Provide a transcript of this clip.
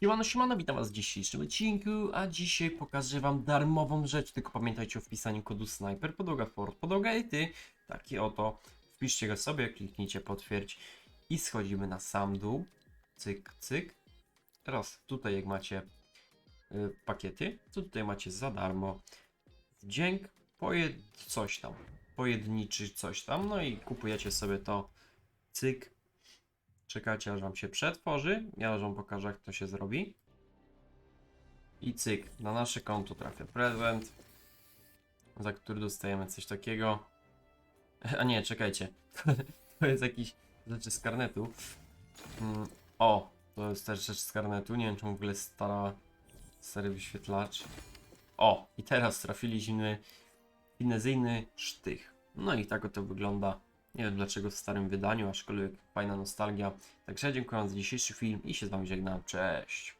Siemano, siemano, witam was w dzisiejszym odcinku, a dzisiaj pokażę wam darmową rzecz, tylko pamiętajcie o wpisaniu kodu Sniper, podłoga Ford, podłoga i ty, taki oto, wpiszcie go sobie, kliknijcie potwierdź i schodzimy na sam dół, cyk, cyk, teraz tutaj jak macie y, pakiety, to tutaj macie za darmo wdzięk, pojed... coś tam, pojedniczy coś tam, no i kupujecie sobie to, cyk, Czekacie aż wam się przetworzy. Ja wam pokażę jak to się zrobi. I cyk, na nasze konto trafia prezent, za który dostajemy coś takiego. A nie, czekajcie. To jest jakiś rzeczy z karnetu. Mm, O, to jest też rzecz z karnetu. Nie wiem, czy w ogóle stara, stary wyświetlacz. O, i teraz trafiliśmy finezyjny sztych. No i tak oto wygląda. Nie wiem dlaczego w starym wydaniu, aczkolwiek fajna nostalgia. Także dziękuję za dzisiejszy film i się z Wami żegnam. Cześć!